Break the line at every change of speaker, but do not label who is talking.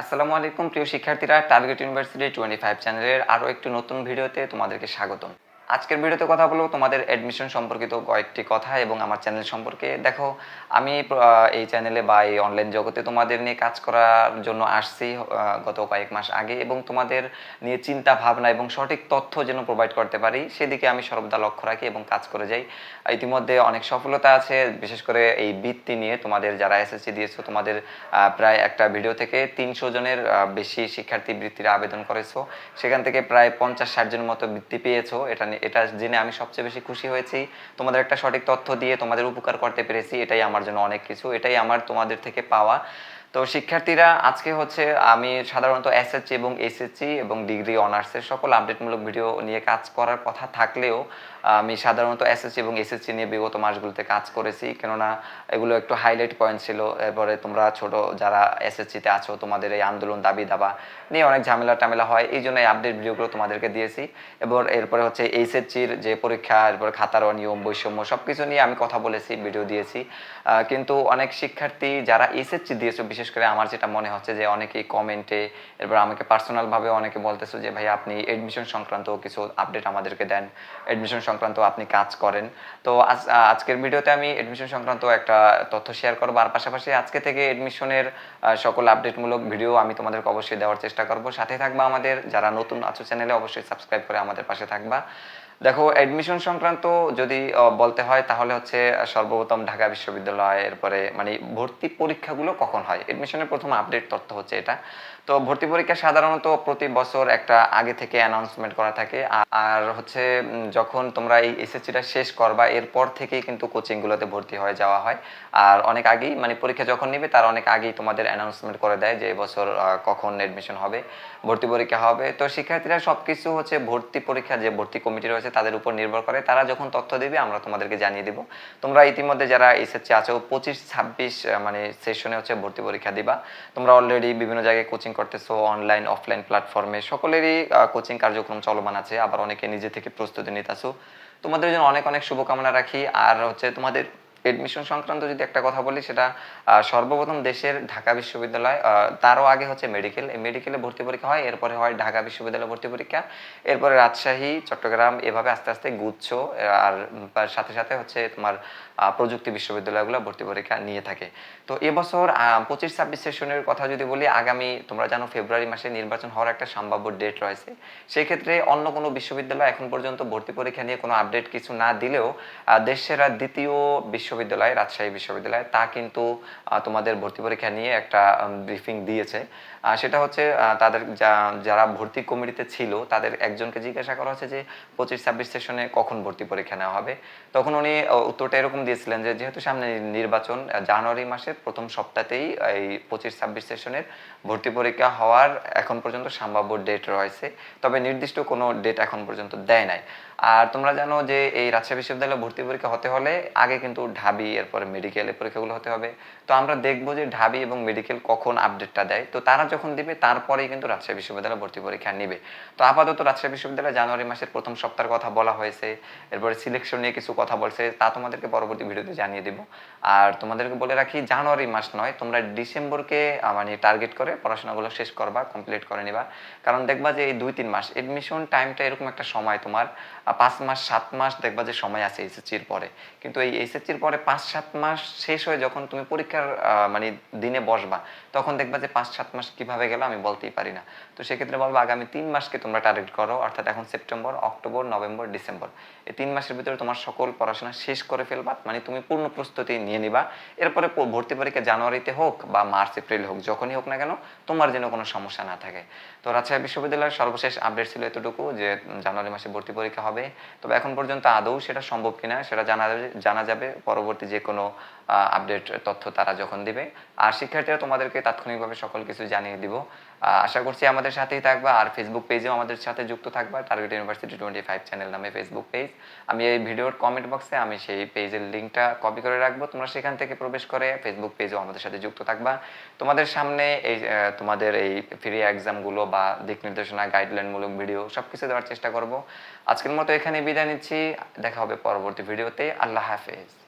আসসালামু আলাইকুম, প্রিয় শিক্ষার্থীরা, টার্গেট ইউনিভার্সিটি টোয়েন্টি ফাইভ চ্যানেলের আরও একটি নতুন ভিডিওতে তোমাদেরকে স্বাগতম। আজকের ভিডিওতে কথা বলব তোমাদের অ্যাডমিশন সম্পর্কিত কয়েকটি কথা এবং আমার চ্যানেল সম্পর্কে। দেখো, আমি এই চ্যানেলে বা এই অনলাইন জগতে তোমাদের নিয়ে কাজ করার জন্য আসছি গত কয়েক মাস আগে এবং তোমাদের নিয়ে চিন্তা ভাবনা এবং সঠিক তথ্য যেন প্রোভাইড করতে পারি, সেদিকে আমি সর্বদা লক্ষ্য রাখি এবং কাজ করে যাই। ইতিমধ্যে অনেক সফলতা আছে, বিশেষ করে এই বৃত্তি নিয়ে তোমাদের যারা এসএসসি দিয়েছ, তোমাদের প্রায় একটা ভিডিও থেকে তিনশো জনের বেশি শিক্ষার্থী বৃত্তির আবেদন করেছ। সেখান থেকে প্রায় পঞ্চাশ ষাট জনের মতো বৃত্তি পেয়েছ, এটা নিয়ে- এটা জেনে আমি সবচেয়ে বেশি খুশি হয়েছি। তোমাদের একটা সঠিক তথ্য দিয়ে তোমাদের উপকার করতে পেরেছি। এটাই আমার জন্য অনেক কিছু। এটাই আমার তোমাদের থেকে পাওয়া। তো শিক্ষার্থীরা, আজকে হচ্ছে আমি সাধারণত এসএসসি এবং এসএসসি এবং ডিগ্রি অনার্সের সকল আপডেটমূলক ভিডিও নিয়ে কাজ করার কথা থাকলেও, আমি সাধারণত এসএসসি এবং এসএসসি নিয়ে বিগত মাসগুলোতে কাজ করেছি। কেননা, এগুলো একটু হাইলাইট পয়েন্ট ছিল। এরপরে তোমরা ছোট যারা এসএসসিতে আছো, তোমাদের এই আন্দোলন দাবি দাবা নিয়ে অনেক ঝামেলা টামেলা হয়। এই জন্য এই আপডেট ভিডিওগুলো তোমাদেরকে দিয়েছি। এবার এরপরে হচ্ছে এইচএসসির যে পরীক্ষা, এরপর খাতার নিয়ম বৈষম্য সব কিছু নিয়ে আমি কথা বলেছি ভিডিও দিয়েছি। কিন্তু অনেক শিক্ষার্থী যারা এসএসসি দিয়েছ, বিশেষ করে আমার যেটা মনে হচ্ছে যে অনেকেই কমেন্টে এরপর আমাকে পার্সোনালভাবে অনেকে বলতেছো যে, ভাই, আপনি এডমিশন সংক্রান্ত কিছু আপডেট আমাদেরকে দেন। এডমিশন সংক্রান্ত আপনি কাজ করেন। তো আজ, আজকের ভিডিওতে আমি এডমিশন সংক্রান্ত একটা তথ্য শেয়ার করব। আর পাশাপাশি আজকে থেকে এডমিশনের সকল আপডেটমূলক ভিডিও আমি তোমাদেরকে অবশ্যই দেওয়ার চেষ্টা করব। সাথে থাকবা আমাদের। যারা নতুন আছো চ্যানেলে অবশ্যই সাবস্ক্রাইব করে আমাদের পাশে থাকবা। দেখো অ্যাডমিশন সংক্রান্ত যদি বলতে হয়, তাহলে হচ্ছে সর্বপ্রথম ঢাকা বিশ্ববিদ্যালয়, এরপরে মানে ভর্তি পরীক্ষাগুলো কখন হয়? এডমিশনের প্রথম আপডেট তথ্য হচ্ছে এটা। তো ভর্তি পরীক্ষা সাধারণত প্রতি বছর একটা আগে থেকে অ্যানাউন্সমেন্ট করা থাকে। আর হচ্ছে যখন তোমরা এই এসএসসিটা শেষ করবা, এরপর থেকেই কিন্তু কোচিংগুলোতে ভর্তি হয়ে যাওয়া হয়। আর অনেক আগেই মানে পরীক্ষা যখন নিবে, তার অনেক আগেই তোমাদের অ্যানাউন্সমেন্ট করে দেয় যে এবছর কখন এডমিশন হবে, ভর্তি পরীক্ষা হবে। তো শিক্ষার্থীরা সব কিছু হচ্ছে ভর্তি পরীক্ষা, যে ভর্তি কমিটি রয়েছে তাদের উপর নির্ভর করে। তারা যখন তথ্য দেবে, আমরা তোমাদেরকে জানিয়ে দিব। তোমরা ইতিমধ্যে যারা এসএসসি আছো, পঁচিশ, ছাব্বিশ মানে সেশনে হচ্ছে ভর্তি পরীক্ষা দিবা। তোমরা অলরেডি বিভিন্ন জায়গায় কোচিং করতেছো অনলাইন অফলাইন প্ল্যাটফর্মে সকলেরই কোচিং কার্যক্রম চলমান আছে। আবার অনেকে নিজে থেকে প্রস্তুতি নিতে নিতেছো তোমাদের জন্য অনেক অনেক শুভকামনা রাখি। আর হচ্ছে তোমাদের এডমিশন সংক্রান্ত যদি একটা কথা বলি, সেটা সর্বপ্রথম দেশের ঢাকা বিশ্ববিদ্যালয় তারও আগে হচ্ছে মেডিকেল এই মেডিকেলে ভর্তি পরীক্ষা হয়, এরপরে হয় ঢাকা বিশ্ববিদ্যালয় ভর্তি পরীক্ষা, এরপরে রাজশাহী, চট্টগ্রাম, এভাবে আস্তে আস্তে গুচ্ছ আর সাথে সাথে হচ্ছে তোমার প্রযুক্তি বিশ্ববিদ্যালয়গুলো ভর্তি পরীক্ষা নিয়ে থাকে। তো এবছর পঁচিশ ছাব্বিশ সেশনের কথা যদি বলি, আগামী তোমরা জানো ফেব্রুয়ারি মাসে নির্বাচন হওয়ার একটা সম্ভাব্য ডেট রয়েছে। সেই ক্ষেত্রে অন্য কোনো বিশ্ববিদ্যালয় এখন পর্যন্ত ভর্তি পরীক্ষা নিয়ে কোনো আপডেট কিছু না দিলেও দেশের দ্বিতীয় দ্বিতীয় বিশ্ববিদ্যালয়, রাজশাহী বিশ্ববিদ্যালয়, তা কিন্তু তোমাদের ভর্তি পরীক্ষা নিয়ে একটা ব্রিফিং দিয়েছে। সেটা হচ্ছে তাদের যারা ভর্তি কমিটিতে ছিল, তাদের একজনকে জিজ্ঞাসা করা হচ্ছে যে, পঁচিশ ছাব্বিশ সেশনে কখন ভর্তি পরীক্ষা নেওয়া হবে? তখন উনি উত্তরটা এরকম দিয়েছিলেন যে, যেহেতু সামনে নির্বাচন জানুয়ারি মাসের প্রথম সপ্তাহতেই এই পঁচিশ ছাব্বিশ সেশনের ভর্তি পরীক্ষা হওয়ার এখন পর্যন্ত সম্ভাব্য ডেট রয়েছে। তবে নির্দিষ্ট কোনো ডেট এখন পর্যন্ত দেয় নাই। আর তোমরা জানো যে, এই রাজশাহী বিশ্ববিদ্যালয়ে ভর্তি পরীক্ষা হতে হলে আগে কিন্তু ঢাবি, এরপরে মেডিকেল এই পরীক্ষাগুলো হতে হবে। তো আমরা দেখব যে ঢাবি এবং মেডিকেল কখন আপডেটটা দেয়। তো তারা যখন দিবে, তারপরেই কিন্তু রাজশাহী বিশ্ববিদ্যালয় ভর্তি পরীক্ষা নেবে। তো আপাতত রাজশাহী বিশ্ববিদ্যালয়ে জানুয়ারি মাসের প্রথম সপ্তাহের কথা বলা হয়েছে। এরপরে সিলেকশন নিয়ে কিছু কথা বলছে। তা তোমাদেরকে পরবর্তী ভিডিওতে জানিয়ে দেবো। আর তোমাদেরকে বলে রাখি, জানুয়ারি মাস নয়, তোমরা ডিসেম্বরকে মানে টার্গেট করে পড়াশোনাগুলো শেষ করবা কমপ্লিট করে নিবা। কারণ দেখবা যে এই দুই তিন মাস এডমিশন টাইমটা এরকম একটা সময় তোমার পাঁচ মাস, সাত মাস দেখবা যে সময় আছে এসএসসির পরে। কিন্তু এই এসএসসির পরে পাঁচ সাত মাস শেষ হয়ে যখন তুমি পরীক্ষার মানে দিনে বসবা, তখন দেখবা যে পাঁচ সাত মাস কীভাবে গেল আমি বলতেই পারি না। তো সেক্ষেত্রে বলব আগামী তিন মাসকে তোমরা টার্গেট করো, অর্থাৎ এখন সেপ্টেম্বর, অক্টোবর, নভেম্বর, ডিসেম্বর। এই তিন মাসের ভিতরে তোমার সকল পড়াশোনা শেষ করে ফেলবা মানে তুমি পূর্ণ প্রস্তুতি নিয়ে নিবা। এরপরে ভর্তি পরীক্ষা জানুয়ারিতে হোক বা মার্চ, এপ্রিল হোক, যখনই হোক না কেন, তোমার যেন কোনো সমস্যা না থাকে। তো রাজশাহী বিশ্ববিদ্যালয়ের সর্বশেষ আপডেট ছিল এতটুকু যে জানুয়ারি মাসে ভর্তি পরীক্ষা হবে। তবে এখন পর্যন্ত আদৌ সেটা সম্ভব কিনা, সেটা জানা জানা যাবে পরবর্তী যে কোনো আপডেট তথ্য তারা যখন দিবে। আর শিক্ষার্থীরা তোমাদেরকে তাৎক্ষণিকভাবে সকল কিছু জানিয়ে দিব। আশা করছি আমাদের সাথেই থাকবা। আর ফেসবুক পেজেও আমাদের সাথে যুক্ত থাকবা। Target university twenty five channel নামে ফেসবুক পেজ আমি এই ভিডিওর কমেন্ট বক্সে আমি সেই পেজের লিঙ্কটা কপি করে রাখব। তোমরা সেখান থেকে প্রবেশ করে ফেসবুক পেজেও আমাদের সাথে যুক্ত থাকবা। তোমাদের সামনে এই তোমাদের এই ফ্রি এক্সামগুলো বা দিক নির্দেশনা গাইডলাইনমূলক ভিডিও সব কিছু দেওয়ার চেষ্টা করব। আজকের মতো এখানে বিদায় নিচ্ছি। দেখা হবে পরবর্তী ভিডিওতে আল্লাহ হাফেজ।